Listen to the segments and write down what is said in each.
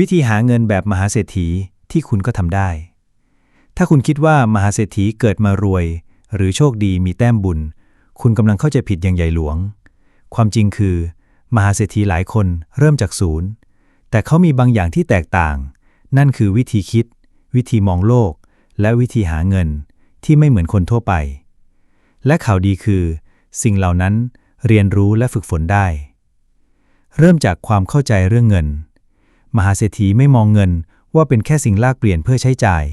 วิธีหาเงินแบบมหาเศรษฐีที่คุณก็ทำได้ ถ้าคุณคิดว่ามหาเศรษฐีเกิดมารวย หรือโชคดีมีแต้มบุญ คุณกำลังเข้าใจผิดอย่างใหญ่หลวง ความจริงคือ มหาเศรษฐีหลายคนเริ่มจากศูนย์ แต่เขามีบางอย่างที่แตกต่าง นั่นคือวิธีคิด วิธีมองโลก และวิธีหาเงินที่ไม่เหมือนคนทั่วไป และข่าวดีคือ สิ่งเหล่านั้นเรียนรู้และฝึกฝนได้ เริ่มจากความเข้าใจเรื่องเงิน มหาเศรษฐีไม่มองเงินว่าเป็นแค่สิ่งลากเปลี่ยนเพื่อใช้จ่าย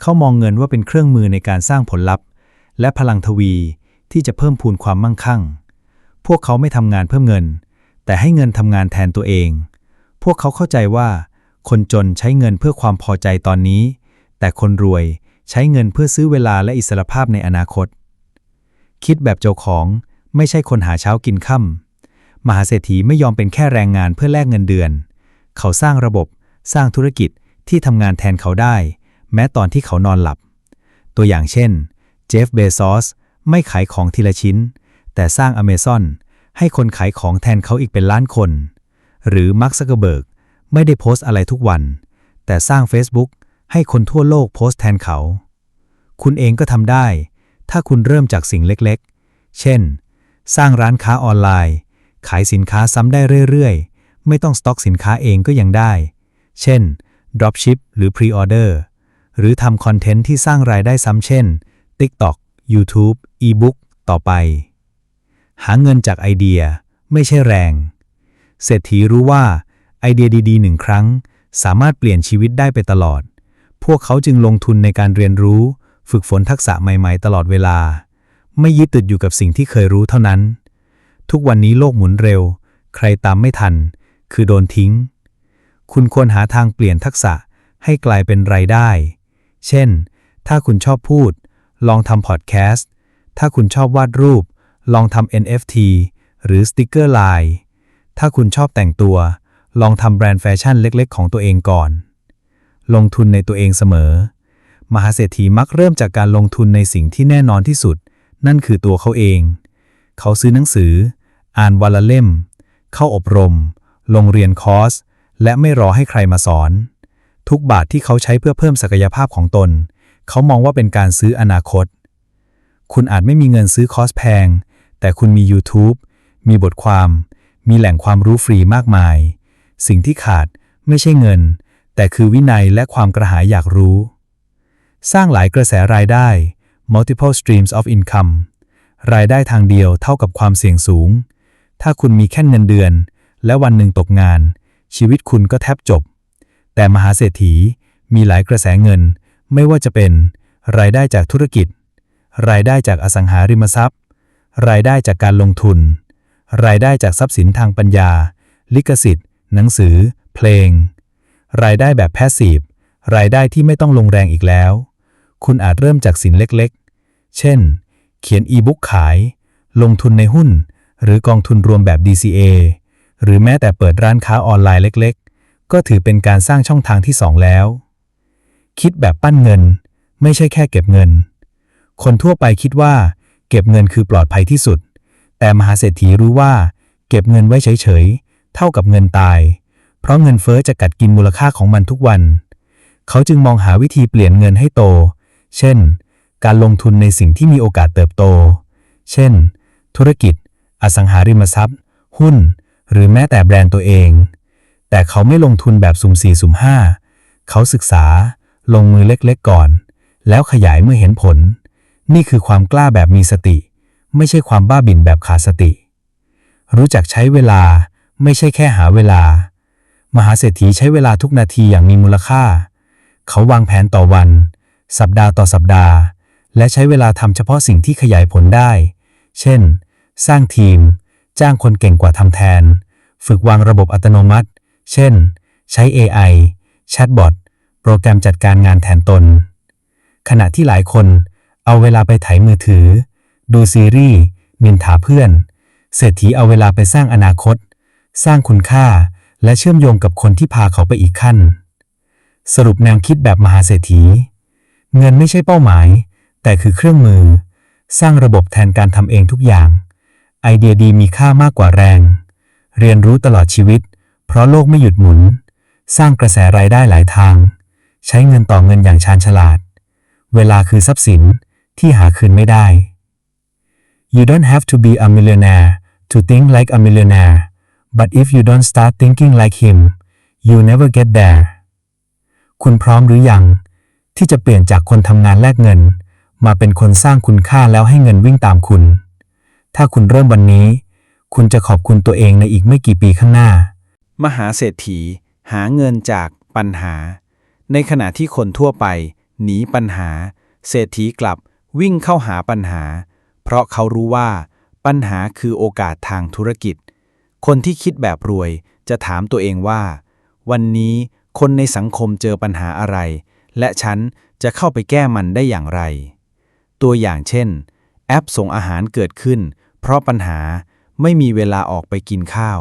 เขามองเงินว่าเป็นเครื่องมือในการสร้างผลลัพธ์ และพลังทวีที่จะเพิ่มพูนความมั่งคั่ง พวกเขาไม่ทำงานเพิ่มเงิน แต่ให้เงินทำงานแทนตัวเอง พวกเขาเข้าใจว่า คนจนใช้เงินเพื่อความพอใจตอนนี้ แต่คนรวยใช้เงินเพื่อซื้อเวลาและอิสรภาพในอนาคต คิดแบบเจ้าของไม่ใช่คนหาเช้ากินค่ำมหาเศรษฐีไม่ยอมเป็นแค่แรงงานเพื่อแลกเงินเดือน เขาสร้างระบบ สร้างธุรกิจที่ทำงานแทนเขาได้ แม้ตอนที่เขานอนหลับ ตัวอย่างเช่น เจฟ เบซอส ไม่ขายของทีละชิ้น แต่สร้างอเมซอนให้คนขายของแทนเขาอีกเป็นล้านคน หรือมาร์คซักเกอร์เบิร์กไม่ได้โพสต์อะไรทุกวัน แต่สร้าง Facebook ให้คนทั่วโลกโพสต์แทนเขา คุณเองก็ทำได้ ถ้าคุณเริ่มจากสิ่งเล็กๆ เช่น สร้างร้านค้าออนไลน์ ขายสินค้าซ้ำได้เรื่อยๆ ไม่ต้องสต็อกสินค้าเองก็ยังได้ เช่น Dropship หรือ Pre-order หรือทำคอนเทนต์ที่สร้างรายได้ซ้ำเช่น TikTok YouTube eBook ต่อไป หาเงินจากไอเดียไม่ใช่แรง เศรษฐีรู้ว่าไอเดียดีๆหนึ่งครั้ง สามารถเปลี่ยนชีวิตได้ไปตลอด พวกเขาจึงลงทุนในการเรียนรู้ ฝึกฝนทักษะใหม่ๆ ตลอดเวลา ไม่ยึดติดอยู่กับสิ่งที่เคยรู้เท่านั้น ทุกวันนี้โลกหมุนเร็ว ใครตามไม่ทัน คือโดนทิ้ง คุณควรหาทางเปลี่ยนทักษะให้กลายเป็นรายได้ เช่น ถ้าคุณชอบพูด ลองทำพอดแคสต์ ถ้าคุณชอบวาดรูป ลองทำ NFT หรือสติกเกอร์ไลน์ ถ้าคุณชอบแต่งตัว ลองทำแบรนด์แฟชั่นเล็กๆ ของตัวเองก่อน ลงทุนในตัวเองเสมอ มหาเศรษฐีมักเริ่มจากการลงทุนในสิ่งที่แน่นอนที่สุด นั่นคือตัวเขาเอง เขาซื้อหนังสือ อ่านวันละเล่ม เข้าอบรม ลงเรียนคอร์ส และไม่รอให้ใครมาสอน ทุกบาทที่เขาใช้เพื่อเพิ่มศักยภาพของตน เขามองว่าเป็นการซื้ออนาคต คุณอาจไม่มีเงินซื้อคอร์สแพง แต่คุณมี YouTube มีบทความ มีแหล่งความรู้ฟรีมากมาย สิ่งที่ขาดไม่ใช่เงิน แต่คือวินัยและความกระหายอยากรู้ สร้างหลายกระแสรายได้ multiple streams of income รายได้ทางเดียวเท่ากับความเสี่ยงสูง ถ้าคุณมีแค่เงินเดือน และวันหนึ่งตกงาน ชีวิตคุณก็แทบจบ แต่มหาเศรษฐีมีหลายกระแสเงิน ไม่ว่าจะเป็น รายได้จากธุรกิจ รายได้จากอสังหาริมทรัพย์ รายได้จากการลงทุน รายได้จากทรัพย์สินทางปัญญา ลิขสิทธิ์ หนังสือ เพลง รายได้แบบแพสซีฟรายได้ที่ไม่ต้องลงแรงอีกแล้ว คุณอาจเริ่มจากสินเล็กๆ เช่น เขียนอีบุ๊กขาย ลงทุนในหุ้น หรือกองทุนรวมแบบ DCA หรือแม้แต่เปิดร้านค้าออนไลน์เล็กๆ ก็ถือเป็นการสร้างช่องทางที่สองแล้ว คิดแบบปั้นเงิน ไม่ใช่แค่เก็บเงิน คนทั่วไปคิดว่า เก็บเงินคือปลอดภัยที่สุด แต่มหาเศรษฐีรู้ว่า เก็บเงินไว้เฉยๆ เท่ากับเงินตาย เพราะเงินเฟอ้อจะกัดกินมูลค่าของมันทุกวัน เขาจึงมองหาวิธีเปลี่ยนเงินให้โต เช่น การลงทุนในสิ่งที่มีโอกาสเติบโต เช่น ธุรกิจ อสังหาริมทรัพย์ หุ้น หรือแม้แต่แบรนด์ตัวเอง แต่เขาไม่ลงทุนแบบสุ่มสี่สุ่มห้าเขาศึกษา ลงมือเล็กๆก่อน แล้วขยายเมื่อเห็นผล นี่คือความกล้าแบบมีสติ ไม่ใช่ความบ้าบิ่นแบบขาดสติ รู้จักใช้เวลาไม่ใช่แค่หาเวลา มหาเศรษฐีใช้เวลาทุกนาทีอย่างมีมูลค่า เขาวางแผนต่อวัน สัปดาห์ต่อสัปดาห์ และใช้เวลาทำเฉพาะสิ่งที่ขยายผลได้ เช่น สร้างทีม จ้างคนเก่งกว่าทำแทน ฝึกวางระบบอัตโนมัติ เช่น ใช้ AI แชทบอทโปรแกรมจัดการงานแทนตน ขณะที่หลายคนเอาเวลาไปไถมือถือ ดูซีรีส์นินถาเพื่อน เศรษฐีเอาเวลาไปสร้างอนาคต สร้างคุณค่าและเชื่อมโยงกับคนที่พาเขาไปอีกขั้น สรุปแนวคิดแบบมหาเศรษฐี เงินไม่ใช่เป้าหมาย แต่คือเครื่องมือ สร้างระบบแทนการทำเองทุกอย่าง ไอเดียดีมีค่ามากกว่าแรง เรียนรู้ตลอดชีวิต เพราะโลกไม่หยุดหมุน สร้างกระแสรายได้หลายทาง ใช้เงินต่อเงินอย่างชาญฉลาด เวลาคือทรัพย์สินที่หาคืนไม่ได้ You don't have to be a millionaire to think like a millionaire but if you don't start thinking like him you never get there คุณพร้อมหรือยัง ที่จะเปลี่ยนจากคนทำงานแลกเงิน มาเป็นคนสร้างคุณค่าแล้วให้เงินวิ่งตามคุณ ถ้าคุณเริ่มวันนี้ คุณจะขอบคุณตัวเองในอีกไม่กี่ปีข้างหน้า มหาเศรษฐี หาเงินจากปัญหา ในขณะที่คนทั่วไป หนีปัญหา เศรษฐีกลับวิ่งเข้าหาปัญหา เพราะเขารู้ว่า ปัญหาคือโอกาสทางธุรกิจ คนที่คิดแบบรวยจะถามตัวเองว่า วันนี้คนในสังคมเจอปัญหาอะไร และฉันจะเข้าไปแก้มันได้อย่างไร ตัวอย่างเช่น แอปส่งอาหารเกิดขึ้น เพราะปัญหาไม่มีเวลาออกไปกินข้าว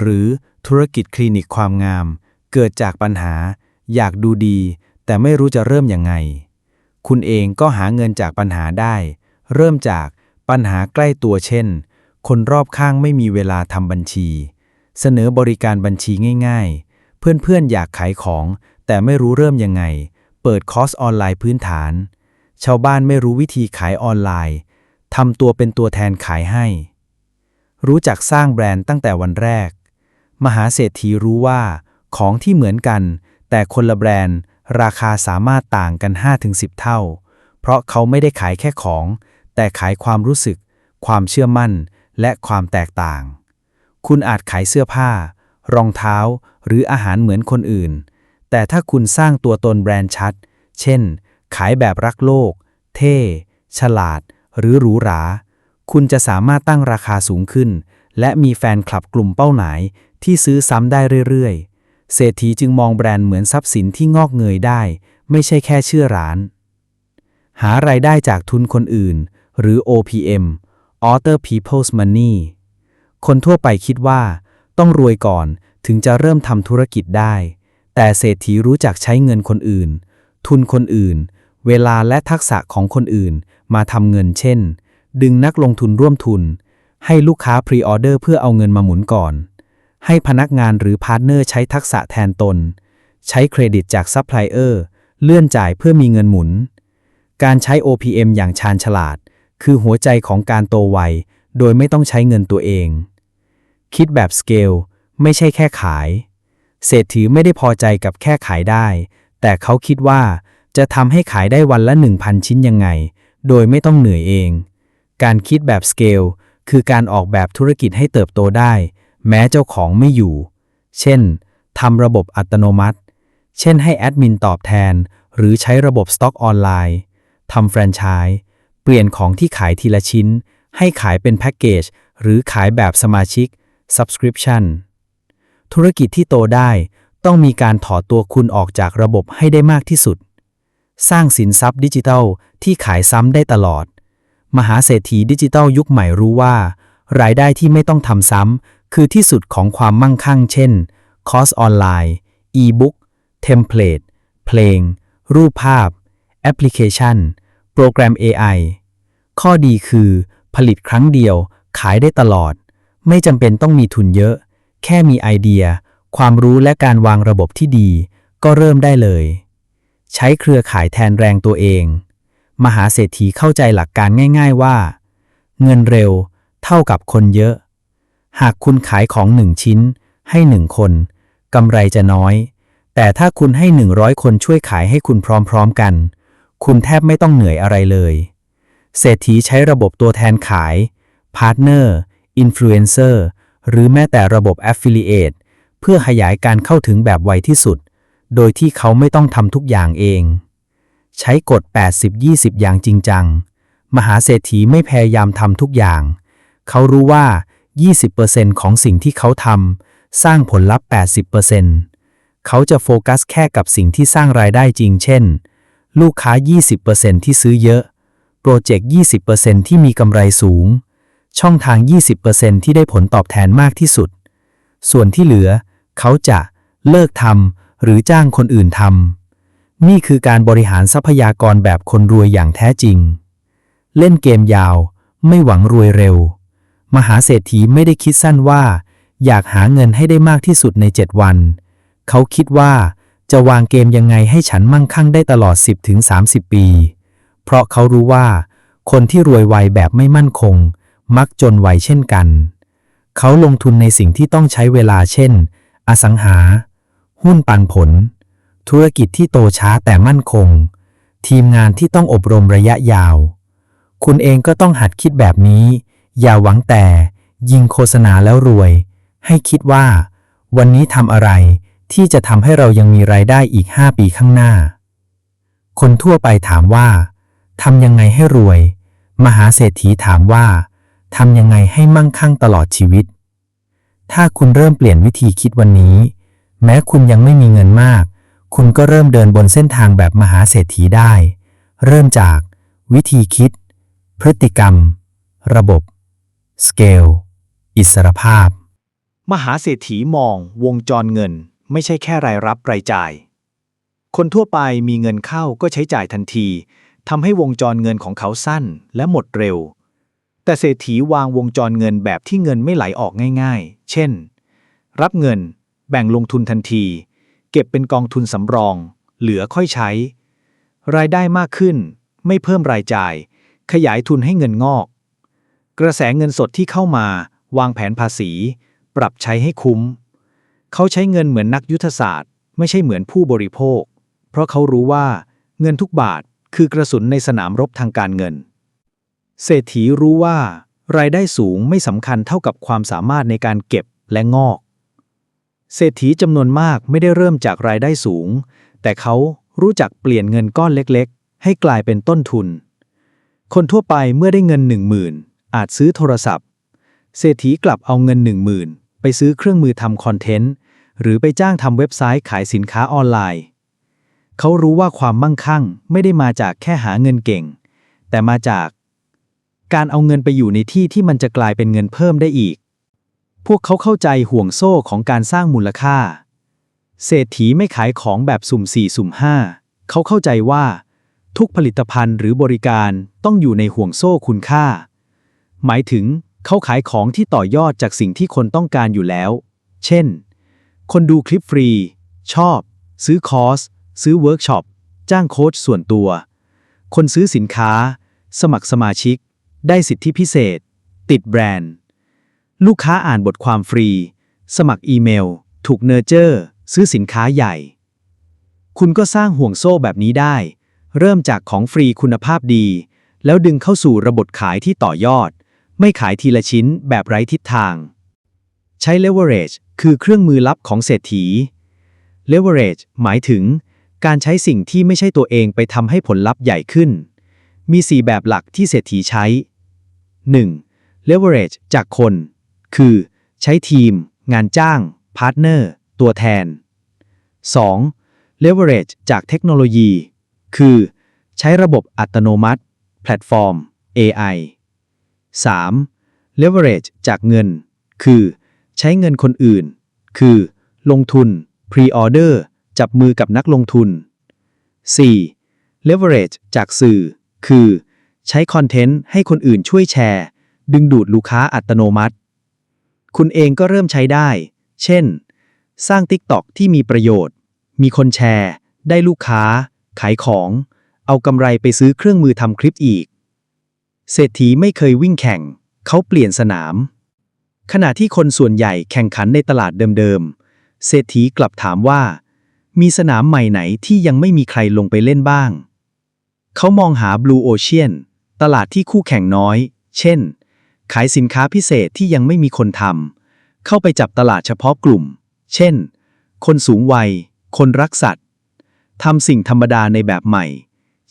หรือธุรกิจคลินิกความงาม เกิดจากปัญหา อยากดูดี แต่ไม่รู้จะเริ่มยังไง คุณเองก็หาเงินจากปัญหาได้ เริ่มจากปัญหาใกล้ตัวเช่น คนรอบข้างไม่มีเวลาทำบัญชี เสนอบริการบัญชีง่าย ๆ เพื่อนๆอยากขายของ แต่ไม่รู้เริ่มยังไง เปิดคอร์สออนไลน์พื้นฐาน ชาวบ้านไม่รู้วิธีขายออนไลน์ำตัวเป็นตัวแทนขายให้ รู้จักสร้างแบรนด์ตั้งแต่วันแรก มหาเศรษฐีรู้ว่า ของที่เหมือนกัน แต่คนละแบรนด์ ราคาสามารถต่างกัน 5-10 เท่า เพราะเขาไม่ได้ขายแค่ของ แต่ขายความรู้สึก ความเชื่อมั่น และความแตกต่าง คุณอาจขายเสื้อผ้า รองเท้า หรืออาหารเหมือนคนอื่น แต่ถ้าคุณสร้างตัวตนแบรนด์ชัด เช่น ขายแบบรักโลก เท่ ฉลาด หรือหรูหรา คุณจะสามารถตั้งราคาสูงขึ้น และมีแฟนคลับกลุ่มเป้าหมาย ที่ซื้อซ้ำได้เรื่อยๆ เศรษฐีจึงมองแบรนด์เหมือนทรัพย์สินที่งอกเงยได้ ไม่ใช่แค่ชื่อร้าน หารายได้จากทุนคนอื่น หรือ OPM Other People's Money คนทั่วไปคิดว่า ต้องรวยก่อนถึงจะเริ่มทำธุรกิจได้ แต่เศรษฐีรู้จักใช้เงินคนอื่น ทุนคนอื่น เวลาและทักษะของคนอื่น มาทำเงินเช่น ดึงนักลงทุนร่วมทุน ให้ลูกค้าพรีออเดอร์เพื่อเอาเงินมาหมุนก่อน ให้พนักงานหรือพาร์ทเนอร์ใช้ทักษะแทนตน ใช้เครดิตจากซัพพลายเออร์เลื่อนจ่ายเพื่อมีเงินหมุน การใช้ OPM อย่างชาญฉลาด คือหัวใจของการโตไว โดยไม่ต้องใช้เงินตัวเอง คิดแบบสเกลไม่ใช่แค่ขาย เศรษฐีไม่ได้พอใจกับแค่ขายได้ แต่เขาคิดว่าจะทำให้ขายได้วันละ 1,000 ชิ้นยังไง โดยไม่ต้องเหนื่อยเอง การคิดแบบสเกลคือการออกแบบธุรกิจให้เติบโตได้ แม้เจ้าของไม่อยู่ เช่นทำระบบอัตโนมัติ เช่นให้แอดมินตอบแทน หรือใช้ระบบสต็อกออนไลน์ทำแฟรนไชส์เปลี่ยนของที่ขายทีละชิ้น ให้ขายเป็นแพ็กเกจหรือขายแบบสมาชิก Subscription ธุรกิจที่โตได้ต้องมีการถอดตัวคุณออกจากระบบให้ได้มากที่สุด สร้างสินทรัพย์ดิจิทัลที่ขายซ้ำได้ตลอด มหาเศรษฐีดิจิทัลยุคใหม่รู้ว่า รายได้ที่ไม่ต้องทำซ้ำคือที่สุดของความมั่งคั่ง เช่น คอร์สออนไลน์ อีบุ๊ก เทมเพลต เพลง รูปภาพ แอปพลิเคชัน โปรแกรม AI ข้อดีคือ ผลิตครั้งเดียวขายได้ตลอด ไม่จำเป็นต้องมีทุนเยอะ แค่มีไอเดีย ความรู้และการวางระบบที่ดี ก็เริ่มได้เลย ใช้เครือข่ายแทนแรงตัวเอง มหาเศรษฐีเข้าใจหลักการง่าย ๆว่า เงินเร็วเท่ากับคนเยอะ หากคุณขายของหนึ่งชิ้น ให้หนึ่งคนกำไรจะน้อย แต่ถ้าคุณให้ 100 คนช่วยขายให้คุณพร้อมๆกัน คุณแทบไม่ต้องเหนื่อยอะไรเลย เศรษฐีใช้ระบบตัวแทนขาย พาร์ทเนอร์ อินฟลูเอนเซอร์ หรือแม้แต่ระบบ Affiliate เพื่อขยายการเข้าถึงแบบไวที่สุด โดยที่เขาไม่ต้องทำทุกอย่างเอง ใช้กฎ 80-20 อย่างจริงจัง มหาเศรษฐีไม่พยายามทำทุกอย่าง เขารู้ว่า 20%ของสิ่งที่เขาทำสร้างผลลัพธ์ 80%เขาจะโฟกัสแค่กับสิ่งที่สร้างรายได้จริง เช่น ลูกค้า 20%ที่ซื้อเยอะ โปรเจกต์ 20%ที่มีกำไรสูง ช่องทาง 20%ที่ได้ผลตอบแทนมากที่สุด ส่วนที่เหลือ เขาจะเลิกทำ หรือจ้างคนอื่นทำนี่คือการบริหารทรัพยากรแบบคนรวยอย่างแท้จริง เล่นเกมยาว ไม่หวังรวยเร็ว มหาเศรษฐีไม่ได้คิดสั้นว่า อยากหาเงินให้ได้มากที่สุดใน 7 วัน เขาคิดว่าจะวางเกมยังไงให้ฉันมั่งคั่งได้ตลอด 10-30ปี เพราะเขารู้ว่า คนที่รวยไวแบบไม่มั่นคง มักจนไวเช่นกัน เขาลงทุนในสิ่งที่ต้องใช้เวลาเช่น อสังหา หุ้นปันผล ธุรกิจที่โตช้าแต่มั่นคง ทีมงานที่ต้องอบรมระยะยาว คุณเองก็ต้องหัดคิดแบบนี้ อย่าหวังแต่ ยิงโฆษณาแล้วรวย ให้คิดว่า วันนี้ทำอะไรที่จะทำให้เรายังมีรายได้อีก 5 ปีข้างหน้า คนทั่วไปถามว่าทำยังไงให้รวย มหาเศรษฐีถามว่าทำยังไงให้มั่งคั่งตลอดชีวิต ถ้าคุณเริ่มเปลี่ยนวิธีคิดวันนี้ แม้คุณยังไม่มีเงินมาก คุณก็เริ่มเดินบนเส้นทางแบบมหาเศรษฐีได้ เริ่มจาก วิธีคิด พฤติกรรม ระบบ สเกล อิสรภาพ มหาเศรษฐีมองวงจรเงิน ไม่ใช่แค่รายรับรายจ่าย คนทั่วไปมีเงินเข้าก็ใช้จ่ายทันทีทำให้วงจรเงินของเขาสั้นและหมดเร็ว แต่เศรษฐีวางวงจรเงินแบบที่เงินไม่ไหลออกง่าย ๆ เช่น รับเงิน แบ่งลงทุนทันที เก็บเป็นกองทุนสำรอง เหลือค่อยใช้ รายได้มากขึ้น ไม่เพิ่มรายจ่าย ขยายทุนให้เงินงอก กระแสเงินสดที่เข้ามา วางแผนภาษี ปรับใช้ให้คุ้ม เขาใช้เงินเหมือนนักยุทธศาสตร์ ไม่ใช่เหมือนผู้บริโภค เพราะเขารู้ว่าเงินทุกบาทคือกระสุนในสนามรบทางการเงิน เศรษฐีรู้ว่า รายได้สูงไม่สำคัญเท่ากับความสามารถในการเก็บและงอก เศรษฐีจำนวนมากไม่ได้เริ่มจากรายได้สูง แต่เขารู้จักเปลี่ยนเงินก้อนเล็กๆ ให้กลายเป็นต้นทุน คนทั่วไปเมื่อได้เงินหนึ่งหมื่นอาจซื้อโทรศัพท์ เศรษฐีกลับเอาเงินหนึ่งหมื่นไปซื้อเครื่องมือทำคอนเทนต์ หรือไปจ้างทำเว็บไซต์ขายสินค้าออนไลน์ เขารู้ว่าความมั่งคั่งไม่ได้มาจากแค่หาเงินเก่ง แต่มาจาก การเอาเงินไปอยู่ในที่ที่มันจะกลายเป็นเงินเพิ่มได้อีก พวกเขาเข้าใจห่วงโซ่ของการสร้างมูลค่า เศรษฐีไม่ขายของแบบสุ่มสี่สุ่มห้าเขาเข้าใจว่า ทุกผลิตภัณฑ์หรือบริการต้องอยู่ในห่วงโซ่คุณค่า หมายถึงเขาขายของที่ต่อยอดจากสิ่งที่คนต้องการอยู่แล้ว เช่น คนดูคลิปฟรี ชอบ ซื้อคอร์ส ซื้อเวิร์กช็อป จ้างโค้ชส่วนตัว คนซื้อสินค้า สมัครสมาชิก ได้สิทธิพิเศษ ติดแบรนด์ ลูกค้าอ่านบทความฟรี สมัครอีเมล ถูกเนอร์เจอร์ ซื้อสินค้าใหญ่ คุณก็สร้างห่วงโซ่แบบนี้ได้ เริ่มจากของฟรีคุณภาพดี แล้วดึงเข้าสู่ระบบขายที่ต่อยอด ไม่ขายทีละชิ้นแบบไร้ทิศทาง ใช้ leverage คือเครื่องมือลับของเศรษฐี leverage หมายถึง การใช้สิ่งที่ไม่ใช่ตัวเองไปทำให้ผลลัพธ์ใหญ่ขึ้น มี 4 แบบหลักที่เศรษฐีใช้ 1. leverage จากคน คือ ใช้ทีม งานจ้าง พาร์ทเนอร์ ตัวแทน 2. leverage จากเทคโนโลยี คือ ใช้ระบบอัตโนมัติ แพลตฟอร์ม AI 3. leverage จากเงิน คือ ใช้เงินคนอื่น คือ ลงทุน pre-order จับมือกับนักลงทุน 4. leverage จากสื่อ คือ ใช้คอนเทนต์ให้คนอื่นช่วยแชร์ ดึงดูดลูกค้าอัตโนมัติ คุณเองก็เริ่มใช้ได้ เช่น สร้าง TikTok ที่มีประโยชน์ มีคนแชร์ ได้ลูกค้า ขายของ เอากำไรไปซื้อเครื่องมือทำคลิปอีก เศรษฐีไม่เคยวิ่งแข่ง เขาเปลี่ยนสนาม ขณะที่คนส่วนใหญ่แข่งขันในตลาดเดิมๆ เศรษฐีกลับถามว่า มีสนามใหม่ไหนที่ยังไม่มีใครลงไปเล่นบ้าง เขามองหา Blue Ocean ตลาดที่คู่แข่งน้อย เช่น ขายสินค้าพิเศษที่ยังไม่มีคนทำ เข้าไปจับตลาดเฉพาะกลุ่ม เช่น คนสูงวัย คนรักสัตว์ ทำสิ่งธรรมดาในแบบใหม่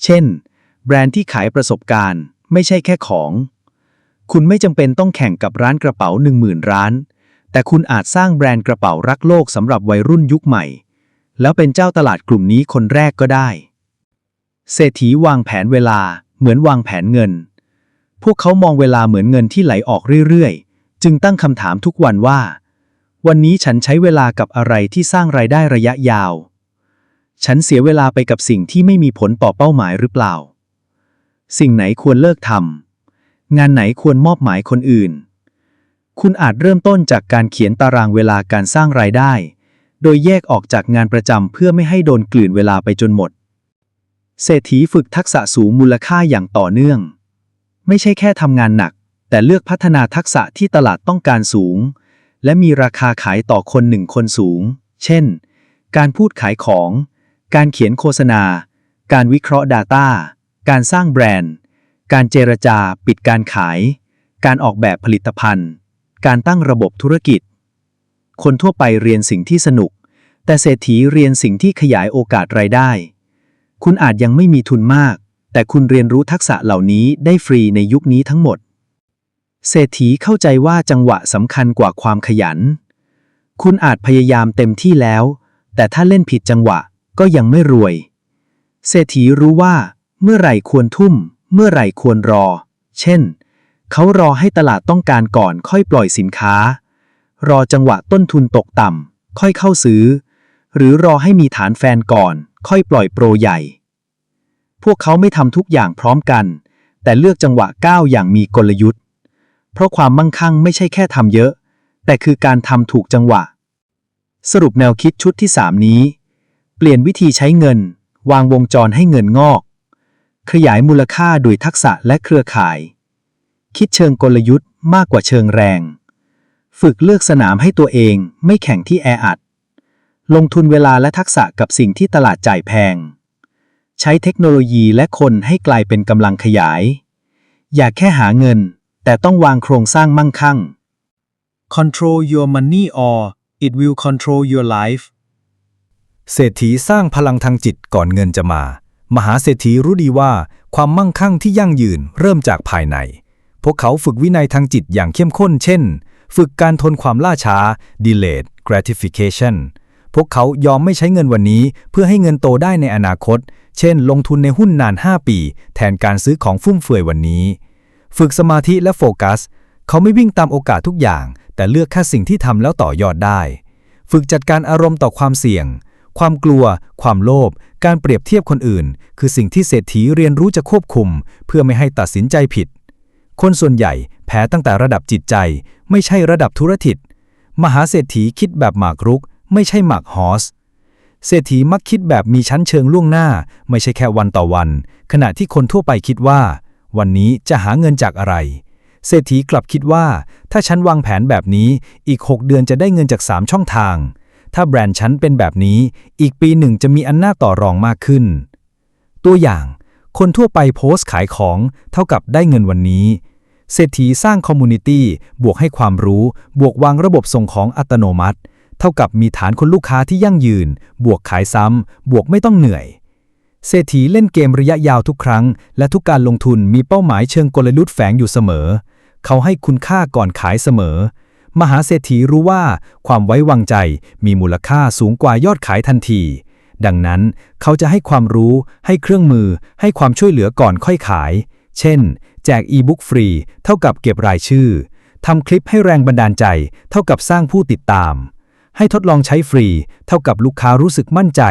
เช่น แบรนด์ที่ขายประสบการณ์ ไม่ใช่แค่ของ คุณไม่จำเป็นต้องแข่งกับร้านกระเป๋า 10,000 ร้าน แต่คุณอาจสร้างแบรนด์กระเป๋ารักโลกสำหรับวัยรุ่นยุคใหม่ แล้วเป็นเจ้าตลาดกลุ่มนี้คนแรกก็ได้ เศรษฐีวางแผนเวลาเหมือนวางแผนเงิน พวกเขามองเวลาเหมือนเงินที่ไหลออกเรื่อยๆ จึงตั้งคำถามทุกวันว่า วันนี้ฉันใช้เวลากับอะไรที่สร้างรายได้ระยะยาว ฉันเสียเวลาไปกับสิ่งที่ไม่มีผลต่อเป้าหมายหรือเปล่า สิ่งไหนควรเลิกทำงานไหนควรมอบหมายคนอื่น คุณอาจเริ่มต้นจากการเขียนตารางเวลาการสร้างรายได้ โดยแยกออกจากงานประจำเพื่อไม่ให้โดนกลืนเวลาไปจนหมด เศรษฐีฝึกทักษะสูงมูลค่าอย่างต่อเนื่อง ไม่ใช่แค่ทำงานหนัก แต่เลือกพัฒนาทักษะที่ตลาดต้องการสูง และมีราคาขายต่อคนหนึ่งคนสูง เช่น การพูดขายของ การเขียนโฆษณา การวิเคราะห์ Data การสร้างแบรนด์ การเจรจา ปิดการขาย การออกแบบผลิตภัณฑ์ การตั้งระบบธุรกิจ คนทั่วไปเรียนสิ่งที่สนุก แต่เศรษฐีเรียนสิ่งที่ขยายโอกาสรายได้ คุณอาจยังไม่มีทุนมาก แต่คุณเรียนรู้ทักษะเหล่านี้ได้ฟรีในยุคนี้ทั้งหมด เศรษฐีเข้าใจว่าจังหวะสำคัญกว่าความขยัน คุณอาจพยายามเต็มที่แล้ว แต่ถ้าเล่นผิดจังหวะก็ยังไม่รวย เศรษฐีรู้ว่า เมื่อไหร่ควรทุ่ม เมื่อไหร่ควรรอ เช่น เขารอให้ตลาดต้องการก่อนค่อยปล่อยสินค้า รอจังหวะต้นทุนตกต่ำค่อยเข้าซื้อ หรือรอให้มีฐานแฟนก่อน ค่อยปล่อยโปรใหญ่ พวกเขาไม่ทำทุกอย่างพร้อมกัน แต่เลือกจังหวะก้าวอย่างมีกลยุทธ์ เพราะความมั่งคั่งไม่ใช่แค่ทำเยอะ แต่คือการทำถูกจังหวะ สรุปแนวคิดชุดที่ 3 นี้ เปลี่ยนวิธีใช้เงิน วางวงจรให้เงินงอก ขยายมูลค่าโดยทักษะและเครือข่าย คิดเชิงกลยุทธ์มากกว่าเชิงแรง ฝึกเลือกสนามให้ตัวเองไม่แข่งที่แออัด ลงทุนเวลาและทักษะกับสิ่งที่ตลาดจ่ายแพง ใช้เทคโนโลยีและคนให้กลายเป็นกำลังขยาย อย่าแค่หาเงิน แต่ต้องวางโครงสร้างมั่งคั่ง Control your money or it will control your life เศรษฐีสร้างพลังทางจิตก่อนเงินจะมา มหาเศรษฐีรู้ดีว่าความมั่งคั่งที่ยั่งยืนเริ่มจากภายใน พวกเขาฝึกวินัยทางจิตอย่างเข้มข้น เช่น ฝึกการทนความล่าช้า delayed gratification พวกเขายอมไม่ใช้เงินวันนี้เพื่อให้เงินโตได้ในอนาคต เช่น ลงทุนในหุ้นนาน 5 ปี แทนการซื้อของฟุ่มเฟือยวันนี้ ฝึกสมาธิและโฟกัส เขาไม่วิ่งตามโอกาสทุกอย่าง แต่เลือกแค่สิ่งที่ทำแล้วต่อยอดได้ ฝึกจัดการอารมณ์ต่อความเสี่ยง ความกลัว ความโลภ การเปรียบเทียบคนอื่น คือสิ่งที่เศรษฐีเรียนรู้จะควบคุม เพื่อไม่ให้ตัดสินใจผิด คนส่วนใหญ่แพ้ตั้งแต่ระดับจิตใจ ไม่ใช่ระดับธุรกิจ มหาเศรษฐีคิดแบบหมากรุก ไม่ใช่หมากฮอส เศรษฐีมักคิดแบบมีชั้นเชิงล่วงหน้า ไม่ใช่แค่วันต่อวัน ขณะที่คนทั่วไปคิดว่า วันนี้จะหาเงินจากอะไร เศรษฐีกลับคิดว่า ถ้าฉันวางแผนแบบนี้อีก 6 เดือนจะได้เงินจาก 3 ช่องทาง ถ้าแบรนด์ฉันเป็นแบบนี้ อีกปีหนึ่งจะมีอันหน้าต่อรองมากขึ้น ตัวอย่าง คนทั่วไปโพสต์ขายของเท่ากับได้เงินวันนี้เศรษฐีสร้างคอมมูนิตี้บวกให้ความรู้ บวกวางระบบส่งของอัตโนมัติ เท่ากับมีฐานคนลูกค้าที่ยั่งยืน บวกขายซ้ำ บวกไม่ต้องเหนื่อย เศรษฐีเล่นเกมระยะยาวทุกครั้ง และทุกการลงทุนมีเป้าหมายเชิงกลยุทธ์แฝงอยู่เสมอ เขาให้คุณค่าก่อนขายเสมอ มหาเศรษฐีรู้ว่าความไว้วางใจมีมูลค่าสูงกว่ายอดขายทันที ดังนั้นเขาจะให้ความรู้ ให้เครื่องมือ ให้ความช่วยเหลือก่อนค่อยขาย เช่น แจกอีบุ๊กฟรี เท่ากับเก็บรายชื่อทำคลิปให้แรงบันดาลใจ เท่ากับสร้างผู้ติดตาม ให้ทดลองใช้ฟรี เท่ากับลูกค้ารู้สึกมั่นใจ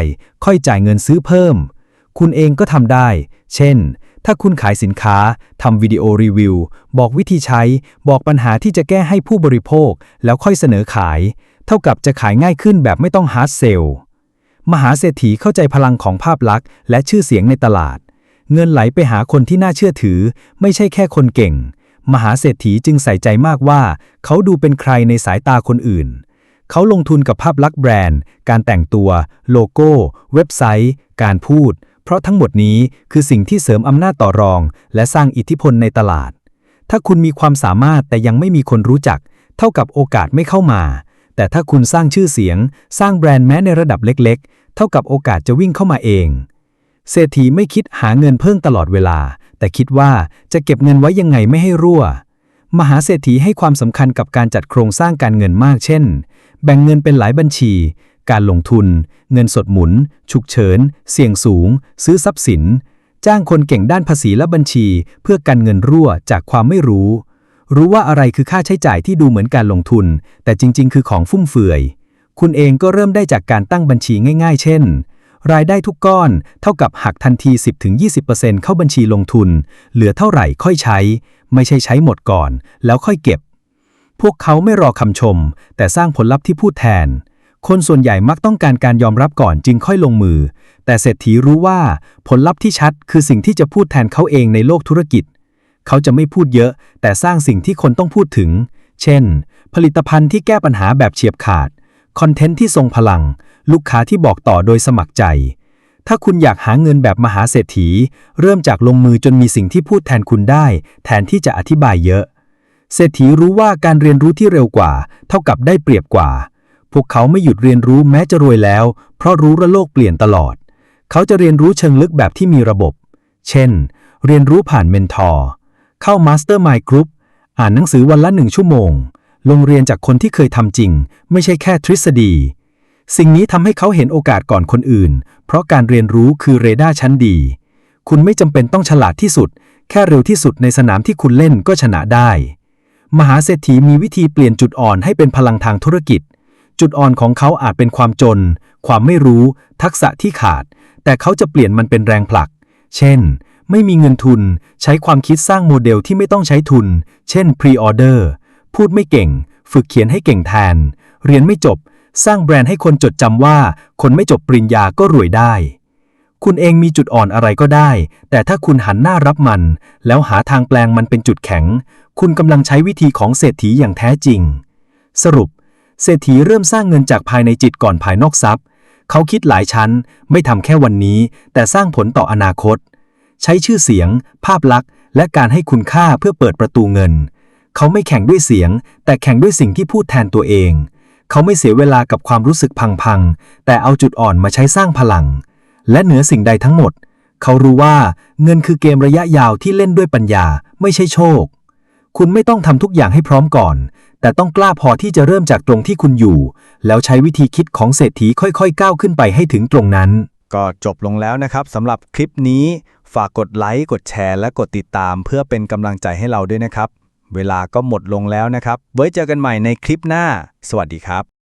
ค่อยจ่ายเงินซื้อเพิ่ม คุณเองก็ทำได้ เช่น ถ้าคุณขายสินค้าทำวิดีโอรีวิว บอกวิธีใช้ บอกปัญหาที่จะแก้ให้ผู้บริโภค แล้วค่อยเสนอขาย เท่ากับจะขายง่ายขึ้นแบบไม่ต้องฮาร์ดเซลมหาเศรษฐีเข้าใจพลังของภาพลักษณ์ และชื่อเสียงในตลาด เงินไหลไปหาคนที่น่าเชื่อถือ ไม่ใช่แค่คนเก่ง มหาเศรษฐีจึงใส่ใจมากว่า เขาดูเป็นใครในสายตาคนอื่น เขาลงทุนกับภาพลักษณ์แบรนด์ การแต่งตัว โลโก้ เว็บไซต์ การพูด เพราะทั้งหมดนี้คือสิ่งที่เสริมอำนาจต่อรอง และสร้างอิทธิพลในตลาด ถ้าคุณมีความสามารถแต่ยังไม่มีคนรู้จัก เท่ากับโอกาสไม่เข้ามา แต่ถ้าคุณสร้างชื่อเสียง สร้างแบรนด์แม้ในระดับเล็ก ๆ เท่ากับโอกาสจะวิ่งเข้ามาเอง เศรษฐีไม่คิดหาเงินเพิ่มตลอดเวลา แต่คิดว่าจะเก็บเงินไว้ยังไงไม่ให้รั่วมหาเศรษฐีให้ความสำคัญกับการจัดโครงสร้างการเงินมากเช่น แบ่งเงินเป็นหลายบัญชี การลงทุน เงินสดหมุน ฉุกเฉิน เสี่ยงสูง ซื้อทรัพย์สิน จ้างคนเก่งด้านภาษีและบัญชี เพื่อกันเงินรั่วจากความไม่รู้ รู้ว่าอะไรคือค่าใช้จ่ายที่ดูเหมือนการลงทุน แต่จริง ๆ คือของฟุ่มเฟือย คุณเองก็เริ่มได้จากการตั้งบัญชีง่าย ๆ เช่นรายได้ทุกก้อนเท่ากับหักทันที 10-20%เข้าบัญชีลงทุน เหลือเท่าไหร่ค่อยใช้ ไม่ใช่ใช้หมดก่อน แล้วค่อยเก็บ พวกเขาไม่รอคำชม แต่สร้างผลลัพธ์ที่พูดแทน คนส่วนใหญ่มักต้องการการยอมรับก่อนจึงค่อยลงมือ แต่เศรษฐีรู้ว่าผลลัพธ์ที่ชัดคือสิ่งที่จะพูดแทนเขาเองในโลกธุรกิจ เขาจะไม่พูดเยอะ แต่สร้างสิ่งที่คนต้องพูดถึง เช่น ผลิตภัณฑ์ที่แก้ปัญหาแบบเฉียบขาด คอนเทนต์ที่ทรงพลัง ลูกค้าที่บอกต่อโดยสมัครใจ ถ้าคุณอยากหาเงินแบบมหาเศรษฐี เริ่มจากลงมือจนมีสิ่งที่พูดแทนคุณได้ แทนที่จะอธิบายเยอะ เศรษฐีรู้ว่าการเรียนรู้ที่เร็วกว่า เท่ากับได้เปรียบกว่า พวกเขาไม่หยุดเรียนรู้แม้จะรวยแล้ว เพราะรู้ว่าโลกเปลี่ยนตลอด เขาจะเรียนรู้เชิงลึกแบบที่มีระบบ เช่น เรียนรู้ผ่านเมนทอร์ เข้ามาสเตอร์มายกรุ๊ป อ่านหนังสือวันละหนึ่งชั่วโมง ลงเรียนจากคนที่เคยทำจริง ไม่ใช่แค่ทฤษฎี สิ่งนี้ทำให้เขาเห็นโอกาสก่อนคนอื่น เพราะการเรียนรู้คือเรดาร์ชั้นดี คุณไม่จำเป็นต้องฉลาดที่สุด แค่เร็วที่สุดในสนามที่คุณเล่นก็ชนะได้ มหาเศรษฐีมีวิธีเปลี่ยนจุดอ่อนให้เป็นพลังทางธุรกิจ จุดอ่อนของเขาอาจเป็นความจน ความไม่รู้ ทักษะที่ขาด แต่เขาจะเปลี่ยนมันเป็นแรงผลัก เช่น ไม่มีเงินทุน ใช้ความคิดสร้างโมเดลที่ไม่ต้องใช้ทุน เช่น Pre-order พูดไม่เก่ง ฝึกเขียนให้เก่งแทน เรียนไม่จบ สร้างแบรนด์ให้คนจดจำว่า คนไม่จบปริญญาก็รวยได้ คุณเองมีจุดอ่อนอะไรก็ได้ แต่ถ้าคุณหันหน้ารับมัน แล้วหาทางแปลงมันเป็นจุดแข็ง คุณกำลังใช้วิธีของเศรษฐีอย่างแท้จริง สรุป เศรษฐีเริ่มสร้างเงินจากภายในจิตก่อนภายนอกทรัพย์ เขาคิดหลายชั้น ไม่ทำแค่วันนี้ แต่สร้างผลต่ออนาคต ใช้ชื่อเสียง ภาพลักษณ์ และการให้คุณค่าเพื่อเปิดประตูเงิน เขาไม่แข่งด้วยเสียง แต่แข่งด้วยสิ่งที่พูดแทนตัวเอง เขาไม่เสียเวลากับความรู้สึกพังๆ แต่เอาจุดอ่อนมาใช้สร้างพลัง และเหนือสิ่งใดทั้งหมด เขารู้ว่าเงินคือเกมระยะยาวที่เล่นด้วยปัญญา ไม่ใช่โชค คุณไม่ต้องทำทุกอย่างให้พร้อมก่อน แต่ต้องกล้าพอที่จะเริ่มจากตรงที่คุณอยู่ แล้วใช้วิธีคิดของเศรษฐีค่อยๆ ก้าวขึ้นไปให้ถึงตรงนั้น ก็จบลงแล้วนะครับสำหรับคลิปนี้ ฝากกดไลค์ กดแชร์ และกดติดตาม เพื่อเป็นกำลังใจให้เราด้วยนะครับ เวลาก็หมดลงแล้วนะครับ ไว้เจอกันใหม่ในคลิปหน้า สวัสดีครับ